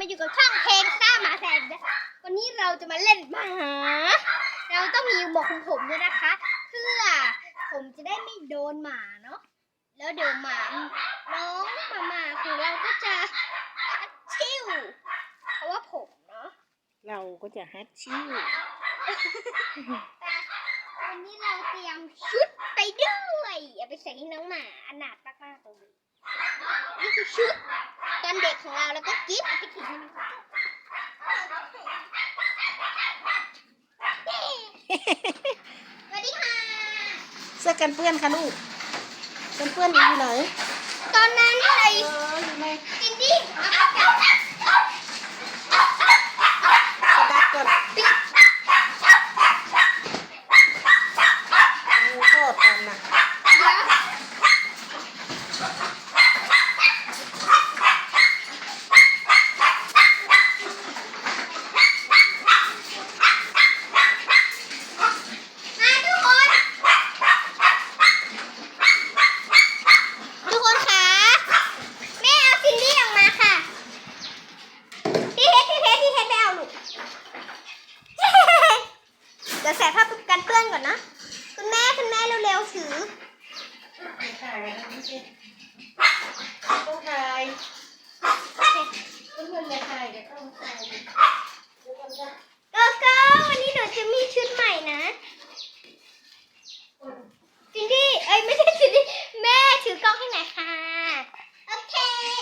มาอยู่กับช่องเพลงซ่าหมาแสนนะวันนี้เราจะมาเล่นหมา เราต้องมีหมวกของผมด้วยนะคะ เพื่อผมจะได้ไม่โดนหมาเนาะ แล้วเดี๋ยวหมา น้องหมาหมาของเราก็จะฮัดชิวเพราะว่าผมเนาะ เราก็จะฮัดชิวแต่วันนี้เราเตรียมชุดไปด้วย เอาไปใส่ให้น้องหมาอนาถมากๆเลยนี่ คือชุดตอนเด็กของเราแล้วก็กิ๊บเอาไปทิ้งให้น้องหมาสวัสดีค่ะเสื้อกันเปื้อนค่ะลูกกันเปื้อนอยู่ไหนตอนนั้นใส่เอออยู่ในจินดี้เอาไปจับกระดาษก่อนโอ้โทษกันนะ เดี๋ยวมาทุกคน ทุกคนคะแม่เอาซินดี้ออกมาค่ะ พี่เพชรพี่เพชรพี่เพชรไปเอาลูก เดี๋ยวใส่ผ้ากันเปื้อนก่อนนะ คุณแม่คุณแม่เร็วๆถือ ไม่ถ่ายนะไม่ใช่ต้องถ่ายเพื่อนๆอย่าถ่ายเดี๋ยวต้องถ่ายเดี๋ยวก่อนนะ ก็ก็วันนี้หนูจะมีชุดใหม่นะจินดี้เอ้ยไม่ใช่จินดี้แม่ถือกล้องให้หน่อยค่ะ โอเค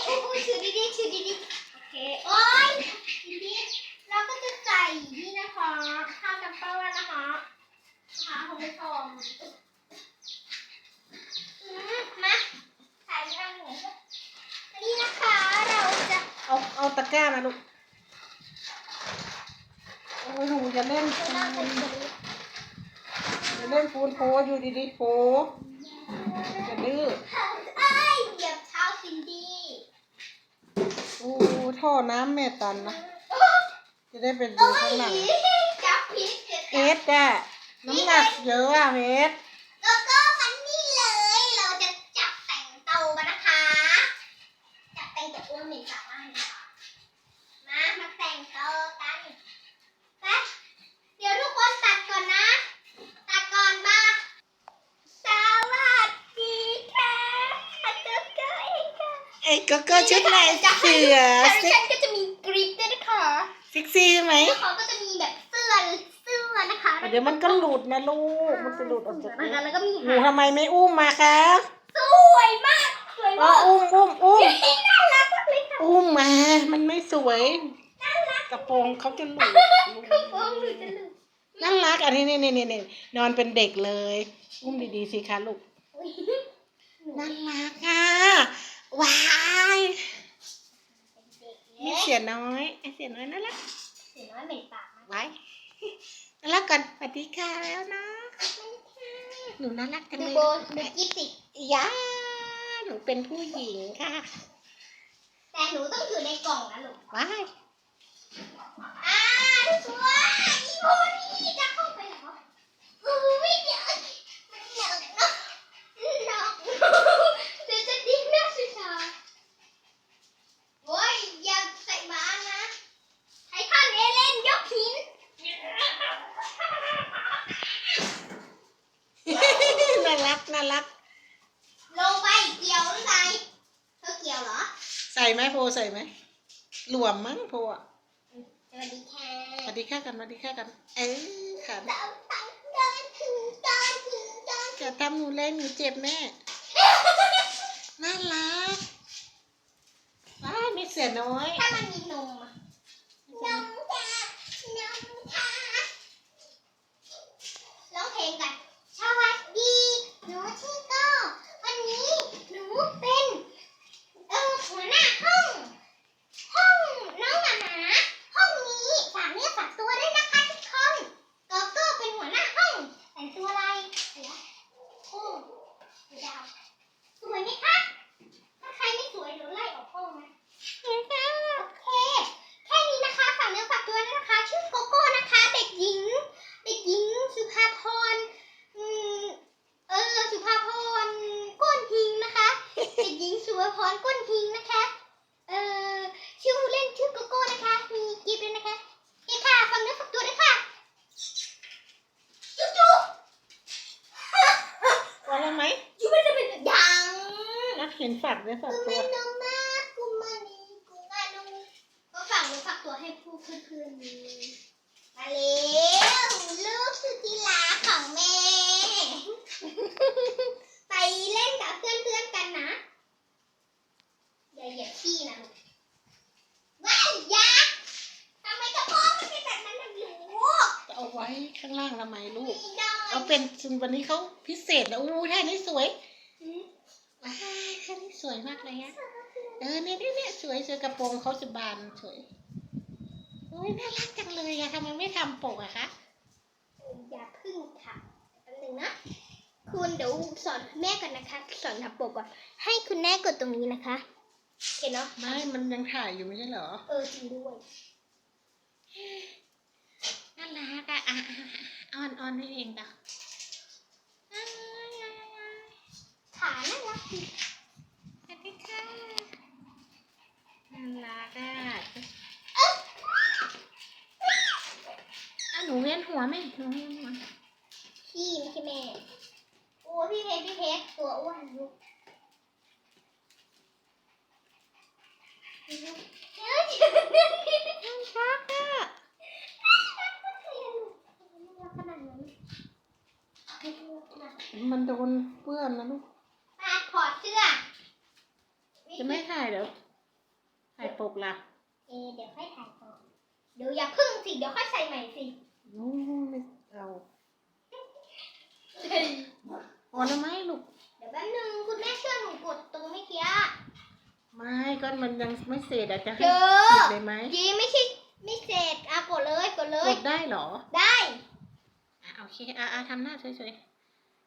อู้หูถือดีๆถือดีๆโอเคโอ้ยจินดี้เราก็จะใส่นี่นะคะข้าวกันเป้าแล้วนะคะนะคะคุณผู้ชมอืมมาใส่ข้างหนูอันนี้นะคะเราจะ เอาเอาตะกร้ามาลูก โอ้ยหนูจะเล่นปูเราจะนถือจะเล่นปูนโพอยู่ดีๆโพจะดื้อเอ้ยเหยียบเท้าซินดี้โอ้ท่อน้ำแม่ตันนะ จะได้เป็นโอ้ดูข้างหลังยจับผิดเจ็บเอสอะน้ำหนักเยอะอะเอส แล้วก็มันนี่เลย เราจะจับแต่งเตากันนะคะ จับแต่งกับอ้วนหนึ่งสามารถนะคะมา มาแต่งเตากันไปเดี๋ยวทุกคนตัดก่อนนะ ตัดก่อนมาสวัสดีค่ะอาจารย์เกย์ค่ะ ไอ้ ก็ก็ชุดลายเสือแต่เซ็ฉักนก็จะมีกริปด้วยนะคะเซ็กซี่ไหมแล้วเขาก็จะมีแบบเสื้อเสื้อนะคะเดี๋ยวมันก็หลุดนะลูก มันจะหลุดออกจากนะนี้คะแล้วก็มีหนูทำไมไม่อุ้มมาคะสวยมากสวยอ๋อมากอุ้มอุ้มอุ้มน่ารักมากเลยค่ะอุ้มมา มันไม่สวยกระโปรงเขาจะหลุดคือฟองหนูจะลืมน่ารักอันนี้นี่นี่นี่นี่นอนเป็นเด็กเลย อุ้มดีๆสิคะลูกอุ๊ยน่ารักอะ ว้ายมีเสียน้อยไอ้เสียน้อยน่ารักเสียน้อยเหม็นปากมากไว้น่ารักก่อนสวัสดีค่ะแล้วนะหนูน่ารักจังดูเลยโบดูกิ๊บสิยาหนูเป็นผู้หญิงค่ะ แต่หนูต้องถือในกล่องนะลูกว้ายอ่าทุกคนอีโบนี่จะเข้าไปเหรออุ้ยเดี๋ยวมันหนักเนาะหนักเดี๋ยวจะดิ้นหน้าสิคะโอ้ยอย่าใส่บ้านนะไททันเอเลนยกหิน น่ารักน่ารัก ลงไปเกี่ยวหรือไงเธอเกี่ยวเหรอ ใส่ไหมโพ ใส่ไหมหลวมมั้งโพอะสวัสดีค่ะสวัสดีค่ะกันสวัสดีค่ะกัน เออค่ะเดินตังเดินถึงเดินถึงเดินจะทำหนูแรงหนูเจ็บแม่น่ารักว้ายมีเสียน้อย ถ้ามันมีนมอะ สุวพรก้นหิงนะคะ เอ่อ ชื่อผู้เล่นชื่อโกโก้นะคะ มีกิฟต์ด้วยนะคะเฮ้ค่ะฟังเนื้อฟักตัวด้วยค่ะ จุ๊บจุ๊บว่าแล้วไหม จุ๊บไม่ได้เป็นยังนักเห็นฝักว์เลยฝักตัว ข้างล่างทำไมลูกไม่ได้เอาเป็นวันนี้เขาพิเศษนะอู้ท่านี้สวยอืมว้ายท่านี้สวยมากเลยฮะเออเนี่ยเนี่ยเนี่ยสวยสวยกระโปรงเขาจะบานสวยโอ้ยน่ารักจังเลยอะทำไมไม่ทำปกอะคะอย่าพึ่งค่ะแป๊บนึงนะคุณเดี๋ยวสอนคุณแม่ก่อนนะคะสอนทำปกก่อนให้คุณแม่กดตรงนี้นะคะโอเคเนาะไม่มันยังถ่ายอยู่ไม่ใช่เหรอเออจริงด้วยน่ารักอะ อ่อนอ้อนให้เองต่ออ้ายอ้ายน่ารักดี สวัสดีค่ะน่ารักอะอะหนูเวียนหัวไหมหนูเวียนหัว พี่ไม่ใช่แม่ โอ้พี่เพชรพี่เพชรตัวอ้วนลูกเฮ้ย น่ารักอะ ขนาดนั้น มันโดนเปื้อนนะลูกมาถอดเสื้อจะไม่ถ่ายเดี๋ยวถ่ายปกล่ะเอะเดี๋ยวค่อยถ่ายก่อนเดี๋ยวอย่าพึ่งสิ เดี๋ยวค่อยใส่ใหม่สิโอ้ไม่เอาพอแล้วไหมลูก เดี๋ยวแป๊บนึงคุณแม่ช่วยหนูกดตรงเมื่อกี้ ไม่ก็มันยังไม่เสร็จอะจะให้เจอ ติดเลยไหมยีไม่ใช่ไม่เสร็จอะกดเลยกดเลกย ดได้เหรอได้ อะโอเค อะอะทำหน้าสวยๆ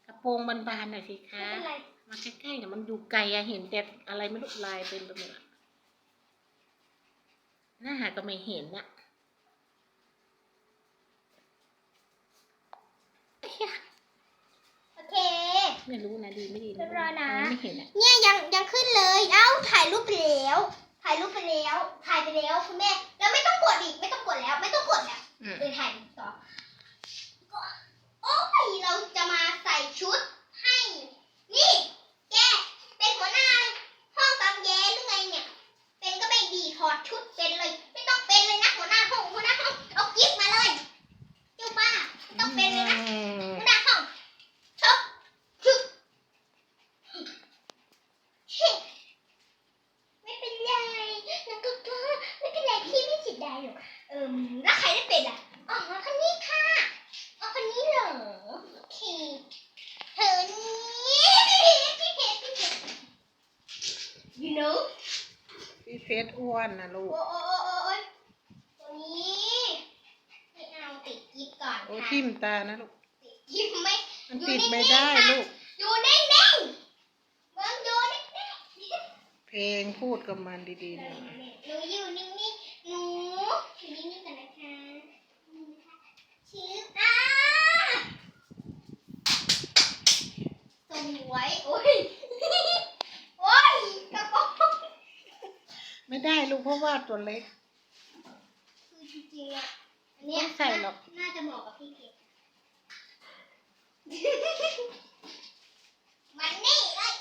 กระโปรงบานๆหน่อยสิไม่คะเป็นไรมาใกล้ๆเดี๋ยวมันอยู่ไกลอะเห็นแต่อะไรไม่รู้ลายเต็มไปหมดอะหน้าหาก็ไม่เห็นอะโอเค ไม่รู้นะดีไม่ดีเรียบร้อยนะ ไม่เห็นอะเนี่ยยังยังขึ้นเลย เอ้าถ่ายรูปไปแล้ว ถ่ายรูปไปแล้ว ถ่ายไปแล้วคุณแม่ แล้วไม่ต้องกดอีก ไม่ต้องกดแล้ว ไม่ต้องกดแล้วอืม เลยถ่ายต่อก็โอ้ยเราจะมา ใส่ชุดให้ นี่ แก เป็นหัวหน้าห้องตำแยหรือไงเนี่ย เป็นก็ไม่ดีถอดชุดเป็นเลย ไม่ต้องเป็นเลยนะหัวหน้าห้องหัวหน้าห้อง เอากิฟต์มาเลยเจ้าบ้าไม่ต้องเป็นเลยนะ อืม หัวหน้าห้องชกชึกเฮ้ไม่เป็นไรแล้วก็ก็ไม่เป็นไรพี่ไม่จิตได้หรอกเอิมแล้วใครได้เป็นอะ อ๋อคนนี้ค่ะ อ๋อคนนี้เหรอ โอเค เธอนี่พี่เพชรพี่เพชรพี่เพชร you know พี่เฟสอ้วนนะลูก โอ้โอ้โอ้โอ้โอ้ยตัวนี้ไม่เอาติดกิ๊บก่อนโอ้ค่ะทิ่มตานะลูก ติดกิ๊บไม่มันติดไม่ได้ลูก อยู่นิ่งๆมึงอยู่นิ่งเพลงพูดกับมันดีๆๆหน่อยหนูอยู่นิ่งๆหนูอยู่นิ่งๆกันนะคะนี่นะคะชื่ออ่าสวยโอ้ย โอ้ยกระโปรง ไม่ได้ ลูกเพราะว่าตัวเล็ก คือจริงๆอะอันเนี้ยไม่ใส่หรอก น่าจะเหมาะกับพี่เพชรมันนี่เลย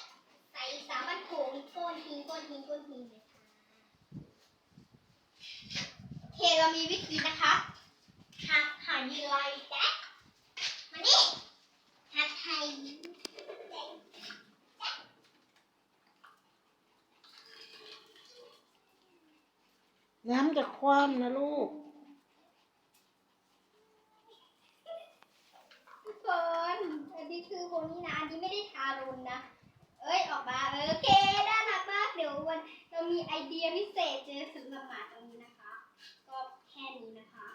ใส่สาบันโขงโกนทีโกนทีโกนทีเลยค่ะโอเคเรามีวิธีนะคะหักหายีไลแจ็คมานี่หักไทย น้ำจะคว่ำนะลูกทุกคนอันนี้คือโบนี่นะ อันนี้ไม่ได้ทารุณนะ เอ้ย ออกมาเออโอเค น่ารักมาก เดี๋ยววันเรามีไอเดียพิเศษเจอสำหรับหมาตรงนี้นะคะ ก็แค่นี้นะคะ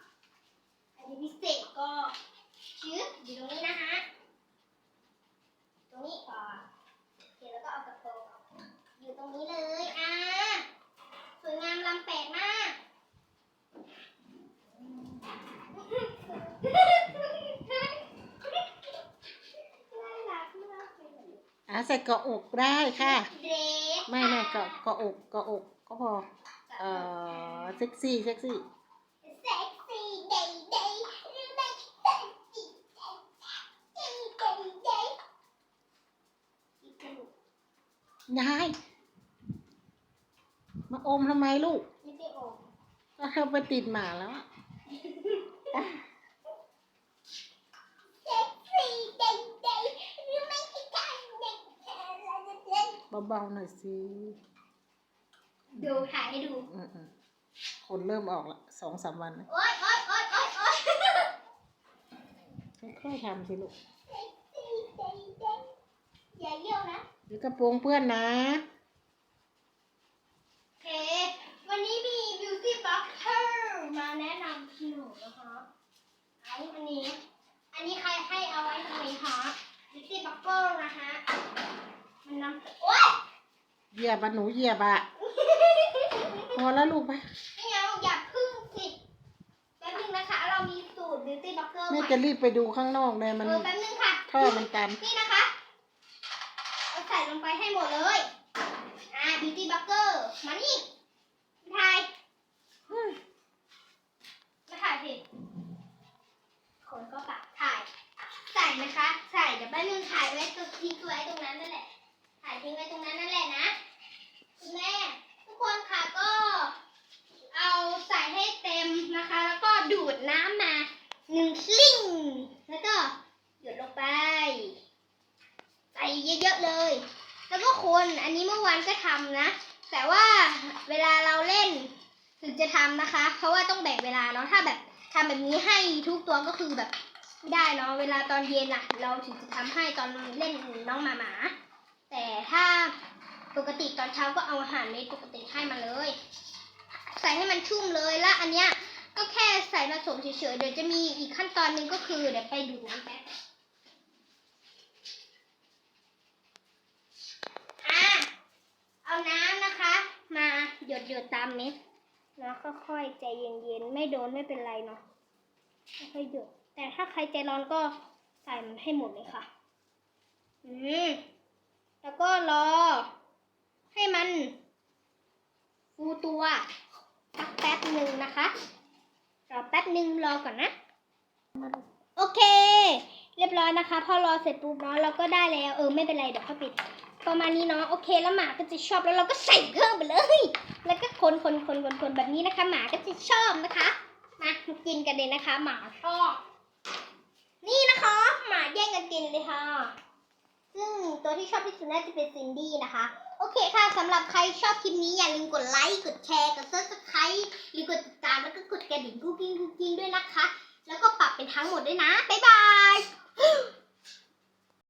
ไอเดียพิเศษก็ชื้ออยู่ตรงนี้นะคะ ตรงนี้ก่อนโอเคแล้วก็เอากระโปรงออกอยู่ตรงนี้เลย อ่าสวยงามลำแปลกมาก น่ารักมากเลย อะใส่เกาะอกได้ค่ะ เดรสไม่ไม่เกาะเกาะอกเกาะอกก็พอ เอ่อเซ็กซี่เซ็กซี่ เซ็กซี่เดย์เดย์หรือไม่เซ็กซี่เดย์เดย์เดย์เดย์ยายอมทำไมลูกไม่ได้ออกก็เธอไปติดหมาแล้วอะ เซ็กซี่เด็กเด็กหรือไม่ใช่การเด็กแค่เราจะ เล่นเบาๆหน่อยสิดูถ่ายให้ดูอืมๆคนเริ่มออกละสองสามวันนะโอ๊ยโอ๊ยโอ๊ยโอ๊ยโอ๊ยค่อยๆทำสิลูกเซ็กซี่เด็กเด็กอย่าเยี่ยวนะเดี๋ยวกระโปรงเพื่อนนะ โอเค วันนี้มี beauty blocker มาแนะนำหนูนะคะไอ้อันนี้ อันนี้ใครให้เอาไว้ตรงนี้คะ beauty blocker นะคะ มันนำโอ๊ยเหยียบอะหนูเหยียบอะพอแล้วลูกไปไม่เอาอย่าพึ่งสิแป๊บนึงนะคะ เรามีสูตร beauty blocker ใหแม่ม่จะรีบไปดูข้างนอกเลยมัน เออแป๊บนึงค่ะท่อมันตัน นี่นะคะเอาใส่ลงไปให้หมดเลยอ่า beauty blocker มานี่ถ่ายมาถ่ายสิคนก็ปากถ่าย ใส่นะคะ ใส่เดี๋ยวแป๊บนึงถ่ายไว้ตรงทิ้งไว้ตรงนั้นนั่นแหละ ถ่ายทิ้งไว้ตรงนั้นนั่นแหละนะคุณแม่ ทุกคนค่ะก็ เอาใส่ให้เต็มนะคะ แล้วก็ดูดน้ำมาหนึ่งสลิงแล้วก็หยดลงไป ใส่เยอะๆเลย แล้วก็คนอันนี้เมื่อวานก็ทำนะ แต่ว่าเวลาเราเล่นถึงจะทำนะคะ เพราะว่าต้องแบ่งเวลาเนาะถ้าแบบทำแบบนี้ให้ทุกตัวก็คือแบบไม่ได้เนาะเวลาตอนเย็นอะเราถึงจะทำให้ตอนเล่นน้องหมาหมา ปกติตอนเช้าก็เอาอาหารเม็ดปกติให้มาเลย ใส่ให้มันชุ่มเลยแล้วอันเนี้ยก็แค่ใส่ผสมเฉยๆเดี๋ยวจะมีอีกขั้นตอนหนึ่งก็คือเดี๋ยวไปดูน้ำแป๊บอะเอาน้ำนะคะ มาหยดหยดๆตามเม็ดแล้วค่อยๆใจเย็นๆไม่โดนไม่เป็นไรเนาะค่อยๆหยดแต่ถ้าใครใจร้อนก็ใส่มันให้หมดเลยค่ะ อืมแล้วก็รอ ให้มันฟูตัวสักแป๊บหนึ่งนะคะรอแป๊บหนึ่งรอก่อนนะ โอเค เรียบร้อยนะคะ พอรอเสร็จปุ๊บเนาะเราก็ได้แล้ว เออไม่เป็นไรเดี๋ยวค่อปิด ประมาณนี้เนาะโอเคแล้วหมาก็จะชอบแล้วเราก็ใส่เพิ่มไปเลย แล้วก็คนคนคนคนคนแบบนี้นะคะ หมาก็จะชอบนะคะมามากินกันเลยนะคะ หมาชอบนี่นะคะ หมาแย่งกันกินเลยค่ะ ซึ่งตัวที่ชอบที่สุดน่าจะเป็นซินดี้นะคะ โอเคค่ะสำหรับใครชอบคลิปนี้อย่าลืมกดไลค์ กดแชร์ กดซับสไครต์หรือกดติดตามแล้วก็กดกระดิ่งกุ๊กกิ้งกุ๊กกิ้งด้วยนะคะ แล้วก็ปรับเป็นทั้งหมดด้วยนะ บ๊ายบาย